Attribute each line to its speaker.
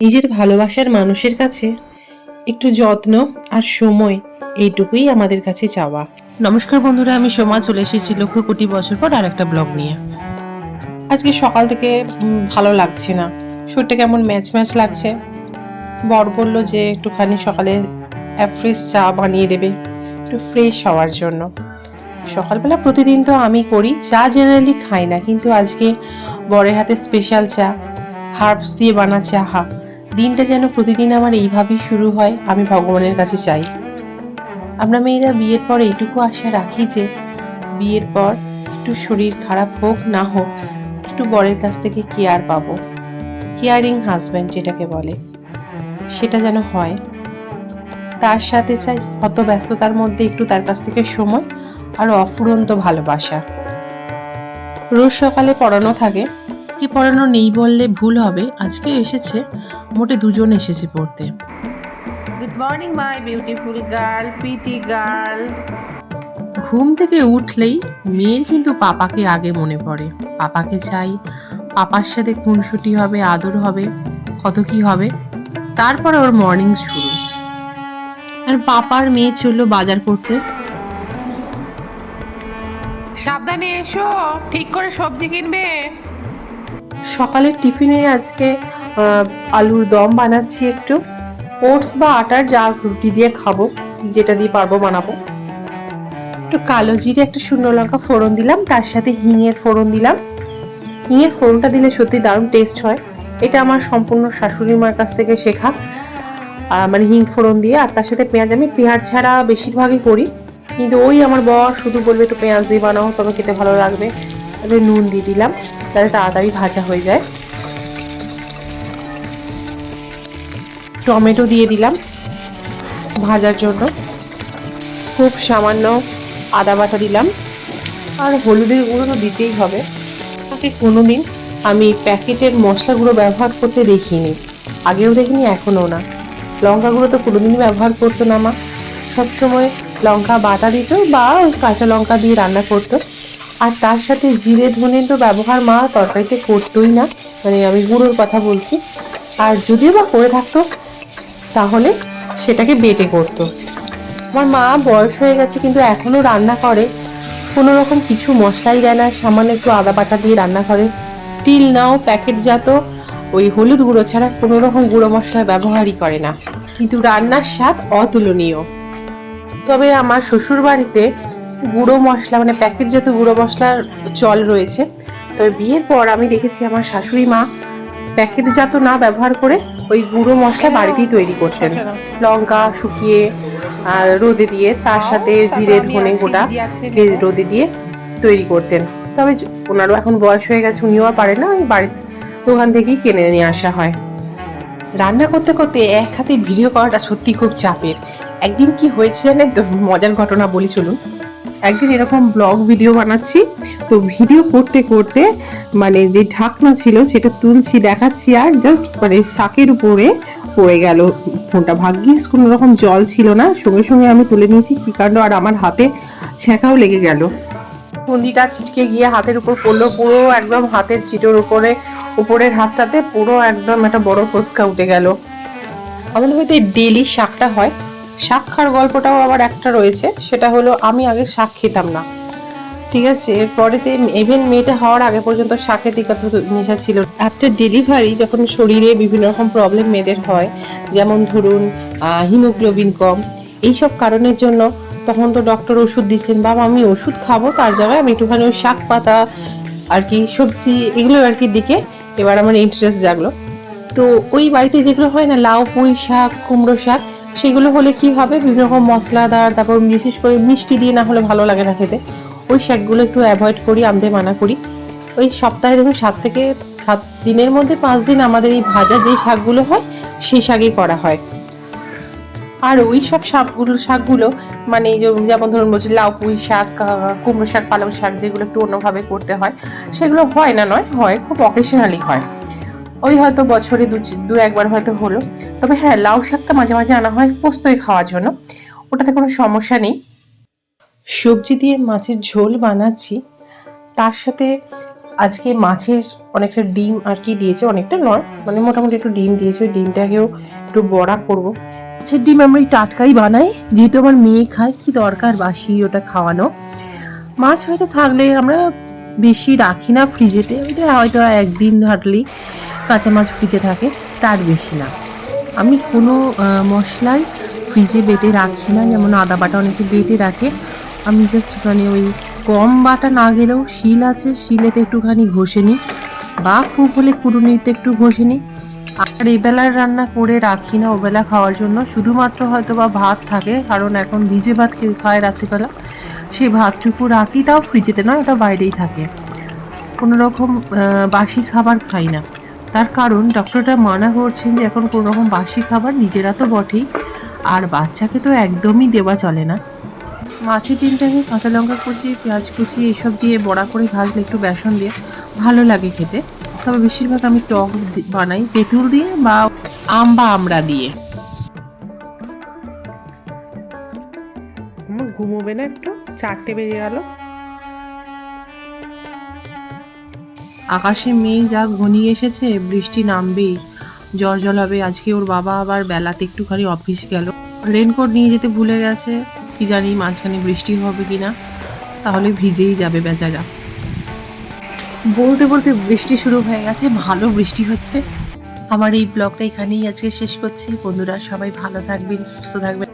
Speaker 1: নিজের ভালোবাসার মানুষের কাছে একটু যত্ন আর সময় এইটুকুই আমাদের কাছে চাওয়া। নমস্কার বন্ধুরা আমি সোমা চলে এসেছি লক্ষ কোটি বছর পর আর একটা ব্লগ নিয়ে। আজকে সকাল থেকে ভালো লাগছে না। শরীরটা কেমন ম্যাচ ম্যাচ লাগছে। বর বলল যে একটুখানি সকালে ফ্রেশ চা বানিয়ে দেবে একটু ফ্রেশ হওয়ার জন্য। সকালবেলা প্রতিদিন তো আমি করি চা জেনারেলি খাই না কিন্তু আজকে বরের হাতে স্পেশাল চা হার্বস দিয়ে বানা চা হা। দিনটা যেন প্রতিদিন আমার এইভাবেই শুরু হয়, আমি ভগবানের কাছে চাই। আমরা মেয়েরা বিয়ের পর এইটুকু আশা রাখি যে, বিয়ের পর একটু শরীর খারাপ হোক, না হোক, একটু বরের কাছ থেকে কেয়ার পাবো। কেয়ারিং হাজব্যান্ড যেটাকে বলে, সেটা যেন হয়। তার সাথে চাই অত ব্যস্ততার মধ্যে একটু তার কাছ থেকে সময় আর অফুরন্ত ভালোবাসা। রোজ সকালে পড়ানো থাকে কি পড়ানো নেই বললে ভুল হবে? আজকে এসেছে মোটে দুজন এসেছে পড়তে।
Speaker 2: Good morning my beautiful girl pretty girl
Speaker 1: ঘুম থেকে উঠলেই মেয়ের কিন্তু পাপাকে আগে মনে পড়ে। পাপাকে চাই পাপার সাথে খুনসুটি হবে আদর হবে কত কি হবে? তারপর ওর মর্নিং শুরু। আর পাপার মেয়ে চলল বাজার করতে।
Speaker 2: সাবধানে এসো ঠিক করে সবজি কিনবে।
Speaker 1: সকালের টিফিনে আজকে আলুর দম বানাচ্ছি একটু। ওটস বা আটার যা রুটি দিয়ে খাব, যেটা দিয়ে পারব বানাবো। একটু কালো জিরে, একটা শুকনো লঙ্কা ফোড়ন দিলাম, তার সাথে হিঙের ফোড়ন দিলাম। হিঙের ফোড়নটা দিলে সত্যি দারুণ টেস্ট হয়। এটা আমার সম্পূর্ণ শাশুড়ি মার কাছ থেকে শেখা। মানে হিং ফোড়ন দিয়ে, আর তার সাথে পেঁয়াজ আমি পেঁয়াজ ছাড়া বেশিরভাগই করি। কিন্তু ওই আমার বর শুধু বলবে, একটু পেঁয়াজ দিয়ে বানাও, তবে খেতে ভালো লাগবে। তারপরে নুন দিয়ে দিলাম। তাহলে তাড়াতাড়ি ভাজা হয়ে যায়। টমেটো দিয়ে দিলাম ভাজার জন্য। খুব সামান্য আদা বাটা দিলাম। আর হলুদের গুঁড়ো তো দিতেই হবে। তাকে কোনোদিন আমি প্যাকেটের মশলা গুঁড়ো ব্যবহার করতে দেখিনি। আগেও দেখিনি, এখনও না। লঙ্কা গুঁড়ো তো কোনোদিনই ব্যবহার করতো না মা। সবসময় লঙ্কা বাটা দিত বা কাঁচা লঙ্কা দিয়ে রান্না করতো। আর তার সাথে জিরে ধনে তো ব্যবহার মা তরকারিতে করতোই না মানে আমি গুঁড়োর কথা বলছি। আর যদিও বা করে থাকতো, তাহলে সেটাকে বেটে করতো। আমার মা বয়স হয়ে গেছে, কিন্তু এখনও রান্না করে। কোনো রকম কিছু মশলাই দেয় না, সামান্য একটু আদা বাটা দিয়ে রান্না করে। টিল নাও প্যাকেটজাত ওই হলুদ গুঁড়ো ছাড়া কোনো রকম গুঁড়ো মশলা ব্যবহারই করে না। কিন্তু রান্নার স্বাদ অতুলনীয়। তবে আমার শ্বশুর বাড়িতে গুঁড়ো মশলা মানে প্যাকেটজাত গুঁড়ো মশলার চল রয়েছে। তবে বিয়ের পর আমি দেখেছি আমার শাশুড়ি মা প্যাকেটজাত না ব্যবহার করে ওই গুঁড়ো মশলা বাড়িতেই তৈরি করতেন। লঙ্কা শুকিয়ে রোদে দিয়ে, তার সাথে জিরে ধনে গোটা রোদে দিয়ে তৈরি করতেন। তবে ওনারও এখন বয়স হয়ে গেছে, উনিও আর পারে না, ওই বাড়ির দোকান থেকেই কিনে নিয়ে আসা হয়। রান্না করতে করতে এক হাতে ভিডিও করাটা সত্যি খুব চাপের। একদিন কি হয়েছে জানেন তো? মজার ঘটনা বলি চলুন। একদিন এরকম ব্লগ ভিডিও বানাচ্ছি। তো ভিডিও করতে করতে মানে যে ঢাকনা ছিল সেটা তুলছি, দেখাচ্ছি আর জাস্ট মানে শাকের উপরে পড়ে গেল ফোনটা। ভাগ্যিস কোনো রকম জল ছিল না। সঙ্গে সঙ্গে আমি তুলে নিয়েছি। কি কাণ্ড? আর আমার হাতে ছ্যাঁকাও লেগে গেল। খুন্দিটা ছিটকে গিয়ে হাতের উপর পড়ল। পুরো একদম হাতের চিটোর উপরে, উপরের হাতটাতে পুরো একদম একটা বড় ফোসকা উঠে গেল। আমাদের বাড়িতে ডেলি শাকটা হয়। খাওয়ার গল্পটাও আবার একটা রয়েছে, সেটা হলো, আমি আগে শাক খেতাম না। ঠিক আছে, এরপরেতে ইভেন মেয়েটা হওয়ার আগে পর্যন্ত শাকের দিকে নেশা ছিল আফটার ডেলিভারি যখন শরীরে বিভিন্ন রকম প্রবলেম মেয়েদের হয়, যেমন ধরুন হিমোগ্লোবিন কম, এইসব কারণের জন্য তখন তো ডক্টর ওষুধ দিচ্ছেন, বাবা, আমি ওষুধ খাব, তার জায়গায় আমি একটুখানি ওই শাক পাতা আর কি, সবজি, এগুলো আর কি দিকে এবার আমার ইন্টারেস্ট জাগলো। তো ওই বাড়িতে যেগুলো হয় না, লাউ, পুঁই শাক, কুমড়ো শাক সেগুলো হলে কি হবে? বিভিন্ন রকম মশলাদার তারপর বিশেষ করে মিষ্টি দিয়ে না হলে ভালো লাগে না খেতে। ওই শাকগুলো একটু অ্যাভয়েড করি আনতে মানা করি। ওই সপ্তাহে ধরুন সাত থেকে সাত দিনের মধ্যে পাঁচ দিন আমাদের এই ভাজা যে শাকগুলো হয়, সেই শাকই করা হয়। আর ওই সব শাকগুলো শাকগুলো মানে যেমন ধরুন বলছি লাউ পুঁই শাক কুমড়ো শাক, পালং শাক যেগুলো একটু অন্যভাবে করতে হয়, সেগুলো হয় না, নয়, হয়, খুব অকেশনালি হয়। ওই হয়তো বছরে দু দু একবার হয়তো হলো। তবে হ্যাঁ লাউ শাকটা মাঝে মাঝে আনা হয় পোস্তই খাওয়ার জন্য। ওটাতে কোনো সমস্যা নেই। সবজি দিয়ে মাছের ঝোল বানাচ্ছি। তার সাথে আজকে মাছের অনেকটা ডিম আর কি দিয়েছে, অনেকটা নয় মানে মোটামুটি একটু ডিম দিয়েছে। ওই ডিমটাকেও একটু বড়া করব। মাছের ডিম আমরা এই টাটকাই বানাই, যেহেতু আমার মেয়ে খায়, কি দরকার বাসি ওটা খাওয়ানো। মাছ হয়তো থাকলে আমরা বেশি রাখি না ফ্রিজেতে, ওইটা হয়তো একদিন হাঁটলেই কাঁচা মাছ ফ্রিজে থাকে, তার বেশি না। আমি কোনো মশলাই ফ্রিজে বেটে রাখি না, যেমন আদা বাটা অনেকে বেটে রাখে। আমি জাস্ট মানে ওই কম বাটা না গেলেও শিল আছে, শিলেতে একটুখানি ঘষে নিই বা খুব হলে কুড়ুনিতে একটু ঘষে নিই। আর এবেলার রান্না করে রাখি না ওবেলা খাওয়ার জন্য। শুধুমাত্র হয়তো বা ভাত থাকে, কারণ এখন ভিজে ভাত খেয়ে খায় রাত্রিবেলা। সেই ভাতটুকু রাখি, তাও ফ্রিজেতে নয়, ওটা বাইরেই থাকে। কোনো রকম বাসি খাবার খাই না। তার কারণ ডক্টরটা মানা করছেন যে এখন কোনো রকম বাসি খাবার নিজেরা তো বটেই, আর বাচ্চাকে তো একদমই দেওয়া চলে না। মাছের ডিমটাকে কাঁচা লঙ্কা কুচি, পেঁয়াজ কুচি, এসব দিয়ে বড়া করে ভাজলে একটু বেসন দিয়ে ভালো লাগে খেতে। তবে বেশিরভাগ আমি টক বানাই তেঁতুল দিয়ে বা আম বা আমড়া দিয়ে। ঘুমোবে না একটু, চারটে বেজে গেল। আকাশে মেঘ যা ঘনিয়ে এসেছে, বৃষ্টি নামবেই। জ্বর জল হবে, আজকে ওর বাবা আবার বেলাতে একটুখানি অফিস গেল। রেনকোট নিয়ে যেতে ভুলে গেছে, কি জানি মাঝখানে বৃষ্টি হবে কিনা। তাহলে ভিজেই যাবে বেচারা। বলতে বলতে বৃষ্টি শুরু হয়ে গেছে, ভালো বৃষ্টি হচ্ছে। আমার এই ব্লগটা এখানেই আজকে শেষ করছি। বন্ধুরা, সবাই ভালো থাকবেন, সুস্থ থাকবেন।